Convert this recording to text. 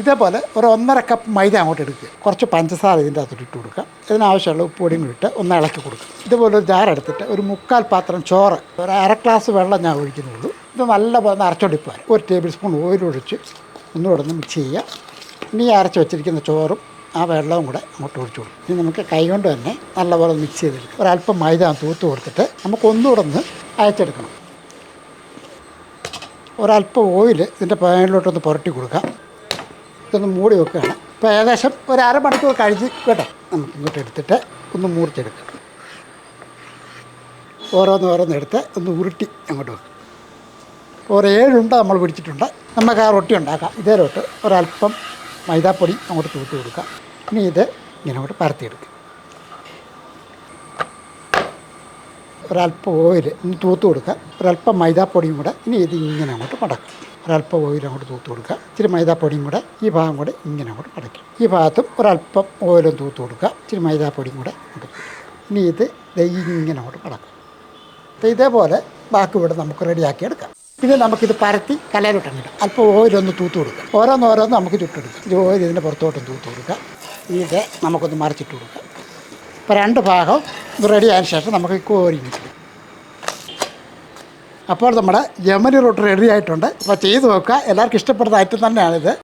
ഇതേപോലെ ഒരു ഒന്നര കപ്പ് മൈദ അങ്ങോട്ട് എടുക്കുക. കുറച്ച് പഞ്ചസാര ഇതിന്റെ അകത്തോട്ട് ഇട്ട് കൊടുക്കുക. ഇതിനാവശ്യമുള്ള ഉപ്പുപൊടിയും കൂടി ഇട്ട് ഒന്ന് ഇളക്കി കൊടുക്കുക. ഇതുപോലെ ഒരു ജാർ എടുത്തിട്ട് ഒരു മുക്കാൽ പാത്രം ചോറ് ഒരു അര ഗ്ലാസ് വെള്ളം ഞാൻ ഒഴിക്കുന്നുള്ളൂ. ഇത് നല്ലപോലെ പോലെ ഒരു ടേബിൾ സ്പൂൺ ഓയിൽ ഒഴിച്ച് ഒന്നുകൂടെ ഒന്ന് മിക്സ് ചെയ്യുക. ഇനി അരച്ച് വെച്ചിരിക്കുന്ന ചോറും ആ വെള്ളവും കൂടെ അങ്ങോട്ട് ഒഴിച്ചു കൊടുക്കും ഇനി നമുക്ക് കൈകൊണ്ട് തന്നെ നല്ലപോലെ മിക്സ് ചെയ്തെടുക്കും ഒരല്പം മൈദ തൂത്ത് കൊടുത്തിട്ട് നമുക്ക് ഒന്നുകൂടെ ഒന്ന് അയച്ചെടുക്കണം. ഒരല്പം ഓയിൽ ഇതിന്റെ പാനിലോട്ടൊന്ന് പുരട്ടി കൊടുക്കാം. ഇതൊന്ന് മൂടി വെക്കുകയാണ്. ഇപ്പോൾ ഏകദേശം ഒരു അരമണിക്കൂർ കഴിഞ്ഞ് കേട്ടോ. നമുക്ക് ഇങ്ങോട്ട് എടുത്തിട്ട് ഒന്ന് മൂർച്ചെടുക്കാം ഓരോന്ന് ഓരോന്ന് എടുത്ത് ഒന്ന് ഉരുട്ടി അങ്ങോട്ട് വെക്കും. ഒരു ഏഴുണ്ട നമ്മൾ പിടിച്ചിട്ടുണ്ട്. നമുക്ക് ആ റൊട്ടി ഉണ്ടാക്കാം. ഇതേ റൊട്ട് ഒരല്പം മൈദാപ്പൊടി അങ്ങോട്ട് തൂട്ടി കൊടുക്കാം. ഇനി ഇത് ഇങ്ങനെ അങ്ങോട്ട് പരത്തിയെടുക്കുക ഒരല്പം ഓയിൽ ഒന്ന് തൂത്ത് കൊടുക്കുക. ഒരല്പം മൈദാപ്പൊടിയും കൂടെ ഇനി ഇത് ഇങ്ങനെ അങ്ങോട്ട് മടക്കും. ഒരല്പം ഓയിൽ അങ്ങോട്ട് തൂത്ത് കൊടുക്കുക. ഇച്ചിരി മൈദാപ്പൊടിയും കൂടെ ഈ ഭാഗം കൂടെ ഇങ്ങനെ അങ്ങോട്ട് മടക്കും. ഈ ഭാഗത്തും ഒരല്പം ഓയിലും തൂത്ത് കൊടുക്കുക. ഇച്ചിരി മൈദാപ്പൊടിയും കൂടെ ഇനി ഇത് ഇങ്ങനെ അങ്ങോട്ട് മടക്കും. ഇതേപോലെ ബാക്കി ഇവിടെ നമുക്ക് റെഡിയാക്കി എടുക്കാം. പിന്നെ നമുക്കിത് പരത്തി കലയിലോട്ടങ്ങിടും അല്പം ഓയിലൊന്ന് തൂത്ത് കൊടുക്കുക. ഓരോന്ന് ഓരോന്ന് നമുക്ക് ചുട്ടെടുക്കാം ഓയിൽ ഇതിന്റെ പുറത്തോട്ടും തൂത്ത് കൊടുക്കുക. ഇത് നമുക്കൊന്ന് മറിച്ചിട്ട് കൊടുക്കാം. ഇപ്പോൾ രണ്ട് ഭാഗം ഇത് റെഡി ആയതിനു ശേഷം നമുക്ക് കോരി അപ്പോൾ നമ്മുടെ ജമനി റോട്ട് റെഡി ആയിട്ടുണ്ട്. അപ്പോൾ ചെയ്ത് നോക്കുക. എല്ലാവർക്കും ഇഷ്ടപ്പെടുന്ന ഐറ്റം തന്നെയാണിത്.